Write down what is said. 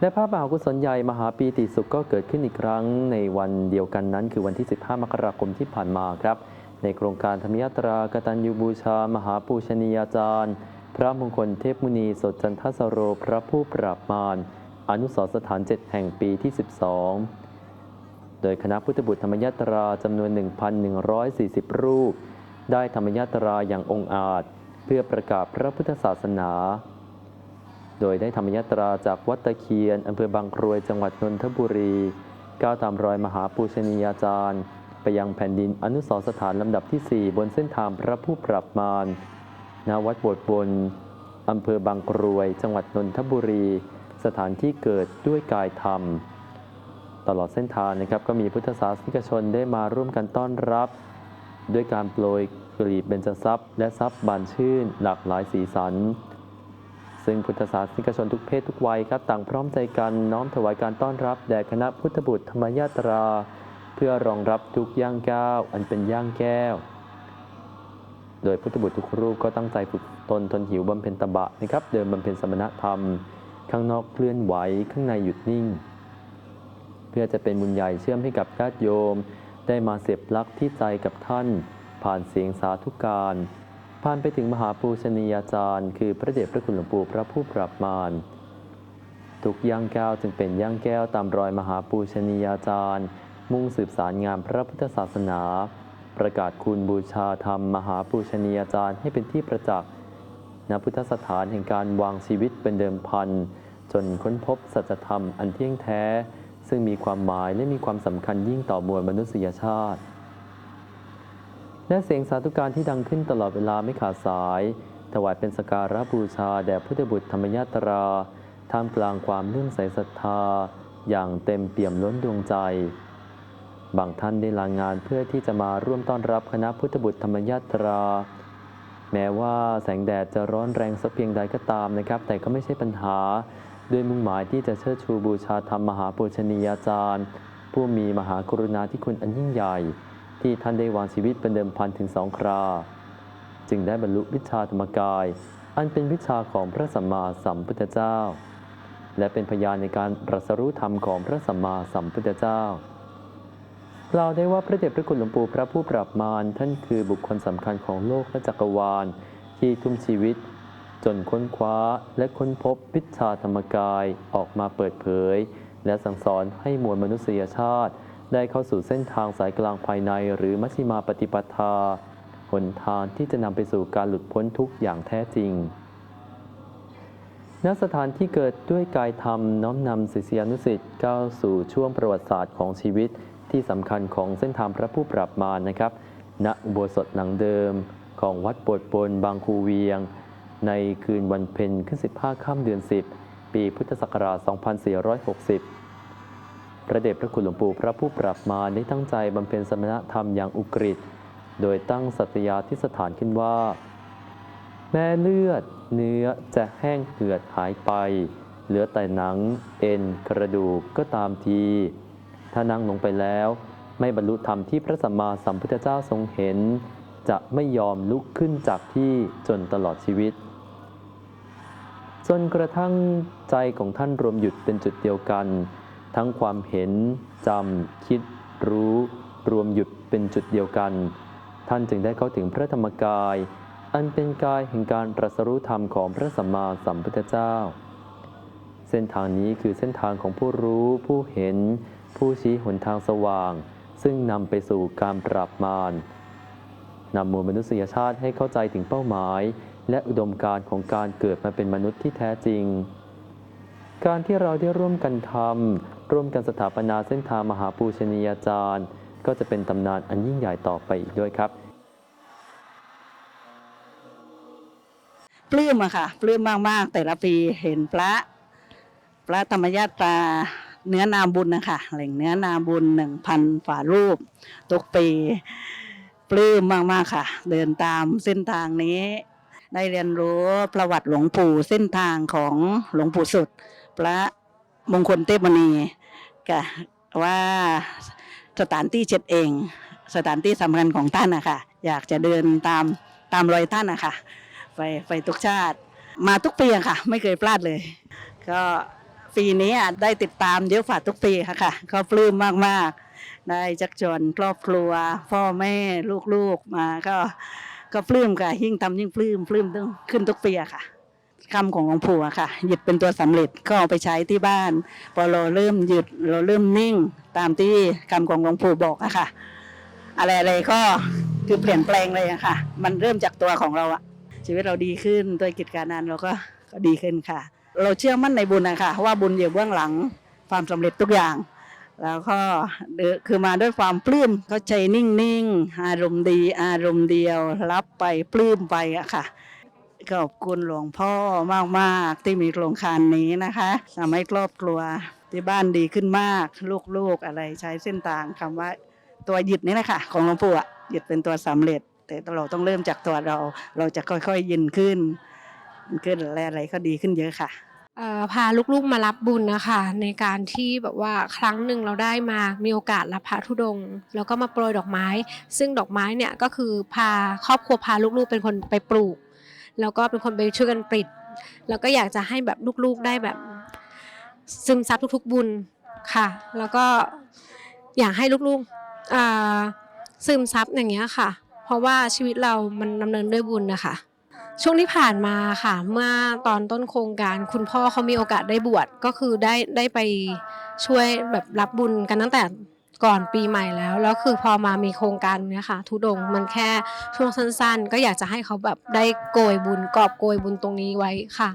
และพระมหากุศลใหญ่มหาปีติสุขก็เกิดขึ้นอีกครั้งในวันเดียวกันนั้น คือวันที่ 15 มกราคมที่ผ่านมาครับ ในโครงการธรรมยตรากตัญญูบูชา มหาปูชนียาจารย์ พระมงคลเทพมุนีสดจันทสโรพระผู้ปราบมาร อนุสรสถาน7แห่งปีที่ 12 โดยคณะพุทธบุตรธรรมยตราจำนวน 1,140 รูป ได้ธรรมยตราอย่างองอาจ เพื่อประกาศพระพุทธศาสนา โดยได้ธรรมยตราจากวัดตะเคียนอำเภอบางกรวยจังหวัดนนทบุรีก้าวตามรอยมหาปูชนียาจารย์ ไปยังแผ่นดินอนุสรสถานลำดับที่ 4 บนเส้นทางพระผู้ปรับมารณวัดโบสถ์บนอำเภอบางกรวย จังหวัดนนทบุรี สถานที่เกิดด้วยกายธรรม ตลอดเส้นทางนะครับก็มีพุทธศาสนิกชนได้มาร่วมกันต้อนรับ ด้วยการโปรยกลีบเบญจทรัพย์ และทรัพย์บานชื่นหลากหลายสีสัน ซึ่งพุทธศาสนิกชนทุกเพศทุกวัยครับต่างพร้อมใจกันน้อมถวายการต้อนรับแด่คณะพุทธบุตรธรรมยาตรา เพื่อรองรับทุกย่างก้าวอันเป็นย่างแก้ว โดยพุทธบุตรทุกรูปก็ตั้งใจฝึกตนทนหิวบำเพ็ญตบะนะครับเดินบำเพ็ญสมณธรรม ข้างนอกเคลื่อนไหวข้างในหยุดนิ่ง เพื่อจะเป็นบุญใหญ่เชื่อมให้กับญาติโยม ได้มาเสียบปลักที่ใจกับท่าน ผ่านเสียงสาธุการ ผ่านไปถึงมหาปูชนียาจารย์ คือพระเดชพระคุณหลวงปู่พระผู้ปราบมารทุกย่างแก้วจึงเป็นย่างแก้วตามรอยมหาปูชนียาจารย์ มุ่งสืบสารงามพระพุทธศาสนา ประกาศคุณบูชาธรรม มหาปูชนียาจารย์ให้เป็นที่ประจักษ์ณพุทธสถานแห่งการวางชีวิตเป็นเดิมพันจนค้นพบสัจธรรมอันเที่ยงแท้ ซึ่งมีความหมายและมีความสำคัญยิ่งต่อมวลมนุษยชาติ และเสียงสาธุการที่ดังขึ้นตลอดเวลาไม่ขาดสาย ถวายเป็นสการะบูชาแด่พุทธบุตรธรรมยาตราท่ามกลางความเลื่อมใสศรัทธา อย่างเต็มเปี่ยมล้นดวงใจ บางท่านได้ลางานเพื่อที่จะมาร่วมต้อนรับคณะพุทธบุตรธรรมยาตรา แม้ว่าแสงแดดจะร้อนแรงสักเพียงใดก็ตามนะครับ แต่ก็ไม่ใช่ปัญหาด้วยมุ่งหมายที่จะเชิดชูบูชาธรรมมหาปุชนียาจารย์ ผู้มีมหากรุณาธิคุณอันยิ่งใหญ่ ที่ท่านได้วางชีวิตเป็นเดิมพันถึงสองครา จึงได้บรรลุวิชาธรรมกาย อันเป็นวิชาของพระสัมมาสัมพุทธเจ้า และเป็นพยานในการรัสรู้ธรรมของพระสัมมาสัมพุทธเจ้ากล่าวได้ว่าพระเดชพระคุณหลวงปู่พระผู้ปราบมารท่านคือบุคคลสำคัญของโลกและจักรวาล ที่ทุ่มชีวิต จนค้นคว้าและค้นพบวิชาธรรมกายออกมาเปิดเผย และสั่งสอนให้มวลมนุษยชาติ ได้เข้าสู่เส้นทางสายกลางภายใน หรือมัชฌิมาปฏิปทา หนทางที่จะนำไปสู่การหลุดพ้นทุกข์อย่างแท้จริงณสถานที่เกิดด้วยกายธรรมน้อมนำศิษยานุศิษย์ก้าวสู่ช่วงประวัติศาสตร์ของชีวิต ที่สำคัญของเส้นทางพระผู้ปราบมารนะครับ ณอุโบสถหลังเดิม ของวัดโบดปนบางคูเวียง ในคืนวันเพ็ญขึ้น 15 ค่ำเดือน 10 ปีพุทธศักราช 2460 ระเดชพระคุณหลวงปู่พระผู้ปราบมาได้ตั้งใจบำเพ็ญสมณธรรมอย่างอุกฤษโดยตั้งสัตยาธิสถานขึ้นว่า แม้เลือดเนื้อจะแห้งเหือดหายไป เหลือแต่หนัง เอ็นกระดูกก็ตามที ถ้านั่งลงไปแล้ว ไม่บรรลุธรรมที่พระสัมมาสัมพุทธเจ้าทรงเห็น จะไม่ยอมลุกขึ้นจากที่จนตลอดชีวิต จนกระทั่งใจของท่านรวมหยุดเป็นจุดเดียวกัน ทั้งความเห็นจำคิดรู้ รวมหยุดเป็นจุดเดียวกัน ท่านจึงได้เข้าถึงพระธรรมกาย อันเป็นกายแห่งการตรัสรู้ธรรมของพระสัมมาสัมพุทธเจ้า เส้นทางนี้คือเส้นทางของผู้รู้ผู้เห็น ผู้ชี้หนทางสว่าง ซึ่งนำไปสู่การปราบมารนำมวลมนุษยชาติให้เข้าใจถึงเป้าหมาย และอุดมการณ์ของการเกิดมาเป็นมนุษย์ที่แท้จริง การที่เราได้ร่วมกันทำร่วมกันสถาปนาเส้นทางมหาปูชนียาจารย์ ก็จะเป็นตำนานอันยิ่งใหญ่ต่อไปอีกด้วยครับปลื้มอะค่ะปลื้มมากๆ แต่ละปีเห็นพระพระธรรมญาตาเนื้อนาบุญนะคะแหล่งเนื้อนาบุญหนึ่งพันฝ่ารูปทุกปีปลื้มมากๆค่ะ เดินตามเส้นทางนี้ ได้เรียนรู้ประวัติหลวงปู่เส้นทางของหลวงปู่สุด พระมงคลเทพมณีกะว่าสถานที่เจ็ดเอง สถานที่สำคัญของท่านนะคะอยากจะเดินตามตามรอยท่านนะคะไปไปทุกชาติ มาทุกปีะค่ะ ไม่เคยพลาดเลย ก็ปีนี้ได้ติดตามเยอะฝ่าทุกปีค่ะค่ะก็ปลื้มมากๆ ได้จักจวนครอบครัว พ่อแม่ลูกๆมาก็ก็ปลื้มค่ะ ยิ่งทำยิ่งปลื้มปลื้มต้องขึ้นทุกปีะค่ะ คำของหลวงปู่อะค่ะ หยุดเป็นตัวสำเร็จก็เอาไปใช้ที่บ้าน พอเราเริ่มหยุดเราเริ่มนิ่งตามที่คำของหลวงปู่บอกอะค่ะ อะไรอะไรก็คือเปลี่ยนแปลงเลยอะค่ะ มันเริ่มจากตัวของเราอะชีวิตเราดีขึ้นด้วยกิจการงานเราก็ก็ดีขึ้นค่ะ เราเชื่อมั่นในบุญนะคะว่าบุญอยู่เบื้องหลังความสำเร็จทุกอย่าง แล้วก็คือมาด้วยความปลื้มก็ใจนิ่งๆ อารมณ์ดี อารมณ์เดียว รับไปปลื้มไปอะค่ะ ขอบคุณหลวงพ่อมากๆ ที่มีโครงการนี้นะคะทำให้ครอบครัวที่บ้านดีขึ้นมาก ลูกๆอะไรใช้เส้นทางคำว่าตัวหยุดนี่แหละค่ะ ของหลวงปู่อะหยุดเป็นตัวสำเร็จ แต่เราต้องเริ่มจากตัวเรา เราจะค่อยๆยินขึ้นขึ้นและอะไรก็ดีขึ้นเยอะค่ะพาลูกๆมารับบุญนะคะ ในการที่แบบว่าครั้งหนึ่งเราได้มามีโอกาสรับพระธุดงค์แล้วก็มาโปรยดอกไม้ ซึ่งดอกไม้เนี่ยก็คือพาครอบครัวพาลูกๆเป็นคนไปปลูก แล้วก็เป็นคนไปช่วยกันปิด แล้วก็อยากจะให้แบบลูกๆได้แบบ ซึมซับทุกๆบุญค่ะ แล้วก็อยากให้ลูกๆซึมซับอย่างเงี้ยค่ะ เพราะว่าชีวิตเรามันดำเนินด้วยบุญนะคะช่วงที่ผ่านมาค่ะ เมื่อตอนต้นโครงการคุณพ่อเขามีโอกาสได้บวชก็คือได้ได้ไปช่วยแบบรับบุญกันตั้งแต่ ก่อนปีใหม่แล้ว แล้วคือพอมามีโครงการเนี้ยค่ะทุดงมันแค่ช่วงสั้นๆ ก็อยากจะให้เขาแบบได้โกยบุญกอบโกยบุญตรงนี้ไว้ค่ะ